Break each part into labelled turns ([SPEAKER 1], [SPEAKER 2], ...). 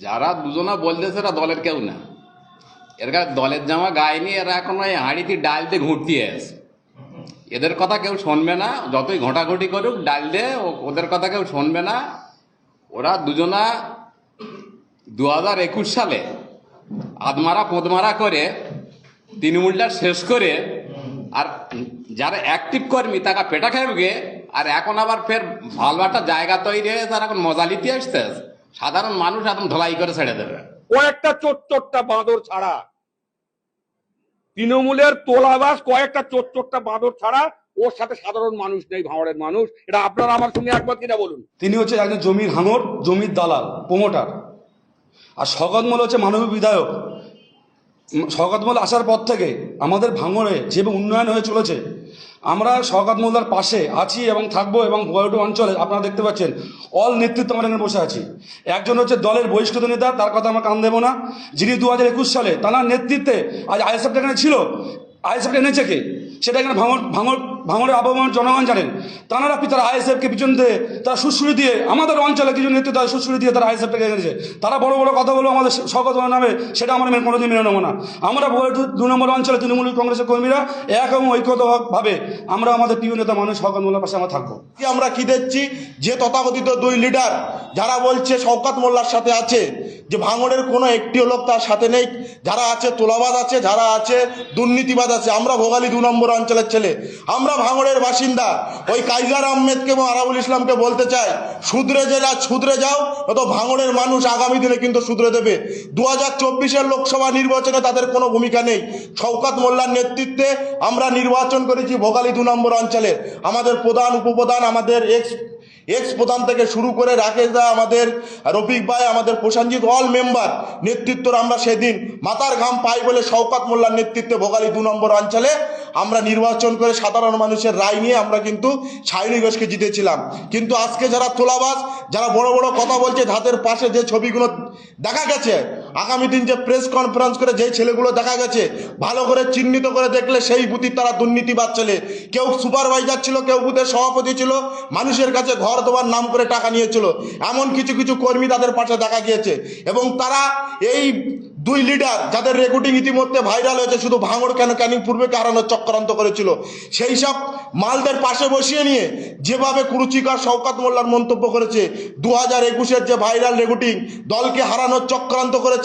[SPEAKER 1] যারা দুজনা বলতেছে এরা দলের কেউ না। এরা দলের জামা গায়ে নিয়ে এরা এখন ওই হাঁড়িতে ডাল দিয়ে ঘুরতে আছে এদের কথা কেউ শুনবে না, যতই ঘটাঘটি করুক ডাল ও- ওদের কথা কেউ শুনবে না। ওরা দুজনা দু হাজার একুশ সালে আদমারা পোদমারা করে, তৃণমূলটা শেষ করে, আর যারা অ্যাক্টিভ কর্মী তাকে পেটা খাইবে আর এখন আবার ফের ভালো একটা জায়গা তৈরি হয়ে তার এখন মজা নিতে আসতে সাধারণ মানুষ এখন ধলাই করে ছেড়ে দেবে।
[SPEAKER 2] কয়েকটা চোরচোরটা বাঁদর ছাড়া। তৃণমূলের তোলাবাস কয়েকটা চোরচোরটা বাঁদর ছাড়া ওর সাথে সাধারণ মানুষ নেই ভাঙড়ের মানুষ। এটা আপনারা আমার সঙ্গে একবার কিনা বলুন?
[SPEAKER 3] তিনি হচ্ছে একজন জমির হাঙর জমির দালাল প্রমোটার। আর স্বগতমূল হচ্ছে মানবিক বিধায়ক। উম, মোল্লা আসার পর থেকে আমাদের ভাঙড়ে যেভাবে উন্নয়ন হয়ে চলেছে আমরা স্বগত মোল্লার পাশে আছি এবং থাকব এবং ভয়টু অঞ্চলে আপনারা দেখতে পাচ্ছেন অল নেতৃত্ব আমরা এখানে বসে আছি। একজন হচ্ছে দলের বহিষ্কৃত নেতা তার কথা আমরা কান দেবো না। যিনি দু হাজার একুশ সালে তার নেতৃত্বে আজ আইএসএফটা এখানে ছিল আইএসএফটা এনেছে কে? সেটা এখানে ভাঙড় ভাঙর ভাঙরের আবহাওয়ার জনগণ জানেন। তারা তারা আইএসএফকে পিছন দিয়ে তারা সুশ্রুতি দিয়ে আমাদের অঞ্চলে কিছু নেতৃত্ব তারা সুশ্রুতি দিয়ে তারা আইএসএফটাকে এনেছে। তারা বড় বড় কথা বলো আমাদের স্বগত নামে সেটা আমরা কোনোদিন মেনে নেব না। আমরা দু- নম্বর অঞ্চলে তৃণমূল কংগ্রেসের কর্মীরা এক এবং ঐক্যতভাবে আমরা আমাদের প্রিয় নেতা মানুষ স্বগত মোল্লার পাশে আমরা থাকব।
[SPEAKER 4] কি আমরা কি দেখছি? যে তথাকথিত দুই লিডার যারা বলছে শওকাত মোল্লার সাথে আছে, যে ভাঙড়ের কোনো একটিও লোক তার সাথে নেই। যারা আছে তোলাবাদ আছে, যারা আছে দুর্নীতিবাদ আছে, আমরা ভোগালী দু নম্বর অঞ্চলের ছেলে। আমরা ভাঙড়ের বাসিন্দা। ওই কাইজার আহমেদকে এবং আরাবুল ইসলামকে বলতে চাই শুধরে যে যা শুধরে যাও অত ভাঙড়ের মানুষ আগামী দিনে কিন্তু শুধরে দেবে। দু হাজার চব্বিশের লোকসভা নির্বাচনে তাদের কোনো ভূমিকা নেই। শওকাত মোল্লার নেতৃত্বে আমরা নির্বাচন করেছি ভোগালী দু নম্বর অঞ্চলের আমাদের প্রধান উপপ্রধান, আমাদের এক্স এক্স প্রধান থেকে শুরু করে রাকেশ দা, আমাদের রফিক ভাই, আমাদের প্রশাঞ্জিৎ অল মেম্বার নেতৃত্বর আমরা সেদিন মাতার ঘাম পাই বলে শওকাত মোল্লার নেতৃত্বে ভোগালী দু নম্বর অঞ্চলে আমরা নির্বাচন করে সাধারণ মানুষের রায় নিয়ে আমরা কিন্তু সায়নী ঘোষকে জিতেছিলাম। কিন্তু আজকে যারা তোলাবাস যারা বড় বড় কথা বলছে ধাতের পাশে যে ছবিগুলো দেখা গেছে আগামী দিন যে প্রেস কনফারেন্স করে যেই ছেলেগুলো দেখা গেছে, ভালো করে চিহ্নিত করে দেখলে সেই বুথির তারা দুর্নীতিবাদ ছেলে। কেউ সুপারভাইজার ছিল, কেউ বুথের সভাপতি ছিল, মানুষের কাছে ঘর দেওয়ার নাম করে টাকা নিয়েছিল। এমন কিছু কিছু কর্মী তাদের পাশে দেখা গিয়েছে। এবং তারা এই দুই লিডার যাদের রেকর্ডিং ইতিমধ্যে ভাইরাল হয়েছে, শুধু ভাঙড় কেন, ক্যানিং পূর্বেকে হারানোর চক্রান্ত করেছিল। সেই সব মালদের পাশে বসিয়ে নিয়ে যেভাবে কুরুচিকার শওকাত মোল্লার মন্তব্য করেছে দু হাজার একুশের যে ভাইরাল রেকর্ডিং দলকে হারানোর চক্রান্ত করেছে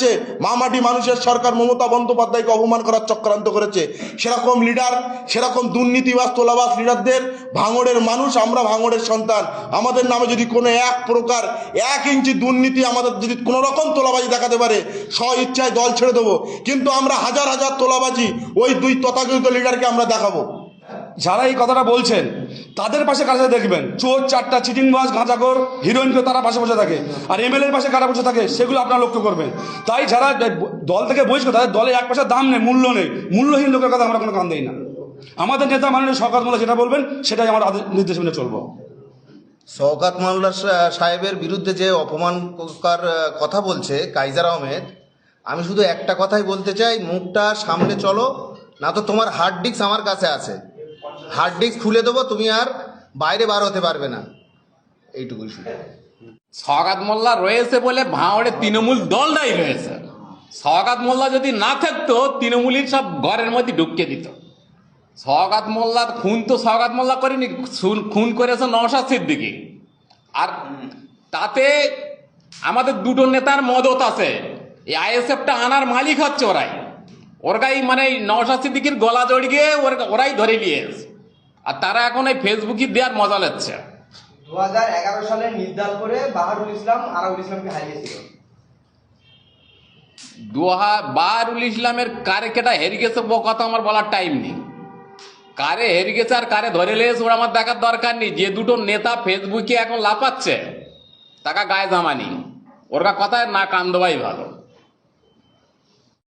[SPEAKER 4] মামাটি মানুষের সরকার মমতা বন্দ্যোপাধ্যায়কে অপমান করার চক্রান্ত করেছে। সেরকম লিডার সেরকম দুর্নীতিবাস তোলাবাস লিডারদের ভাঙড়ের মানুষ আমরা ভাঙড়ের সন্তান। আমাদের নামে যদি কোনো এক প্রকার, এক ইঞ্চি দুর্নীতি আমাদের যদি কোনো রকম তোলাবাজি দেখাতে পারে স্ব ইচ্ছায় দল ছেড়ে দেবো। কিন্তু আমরা হাজার হাজার তোলাবাজি ওই দুই তথাকথিত লিডারকে আমরা দেখাবো।
[SPEAKER 3] যারা এই কথাটা বলছেন, তাদের পাশে কারা দেখবেন? চোর, চারটা চিটিং বাস গাঁজাখোর, হিরোইনকে তারা পাশে বসে থাকে। আর এমএলএর পাশে কারা বসে থাকে, সেগুলো আপনারা লক্ষ্য করবেন। তাই যারা দল থেকে বহিষ্কৃত তাদের দলে এক পয়সা দাম নেই, মূল্য নেই। মূল্যহীন লোকের কথা আমরা কোনো কান দিই না। আমাদের নেতা মাননীয় সরকার মোল্লা যেটা বলবেন, সেটাই আমার নির্দেশ মেনে চলবো।
[SPEAKER 5] শওকাত মোল্লা সাহেবের বিরুদ্ধে যে অপমানকর কথা বলছে কাইজার আহমেদ, আমি শুধু একটা কথাই বলতে চাই, মুখটা সামনে চলো, না তো তোমার হার্ড ডিস্ক আমার কাছে আছে। হার্ড ডিস্ক খুলে দেবো, তুমি আর বাইরে বার হতে পারবে না। এইটুকুই শুধু।
[SPEAKER 1] সগাত মোল্লা রয়েছে বলে ভাঁড়ে তৃণমূল দলটাই রয়েছে। সগাত মোল্লা যদি না থাকতো তৃণমূলের সব ঘরের মধ্যে ঢুকিয়ে দিত। সগাত মোল্লা খুন তো সগাত মোল্লা করেনি, খুন- করেছে নওশাদ সিদ্দিকি। আর তাতে আমাদের দুটো নেতার মদত আছে। এই আইএসএফটা আনার মালিক হচ্ছে ওরাই। ওরকাই মানে নওশাদ সিদ্দিকির গলা জড়িয়ে ওর ওরাই ধরে নিয়েছে আর তারা এখন এই ফেসবুকে দেওয়ার মজা নিচ্ছে
[SPEAKER 6] দু সালে নির্দাল করে বাহারুল ইসলাম আরাবুল ইসলামকে হারিয়েছিল
[SPEAKER 1] দোহা বারুল ইসলামের কারে কেটা হেরে গেছে ও কথা আমার বলার টাইম নেই। কারে হেরে গেছে আর কারে ধরে লেগেছে ওরা আমার দেখার দরকার নেই। যে দুটো নেতা ফেসবুকে এখন লাফাচ্ছে টাকা গায়ে জামানি ওর কথায় না কান দেওয়াই ভালো।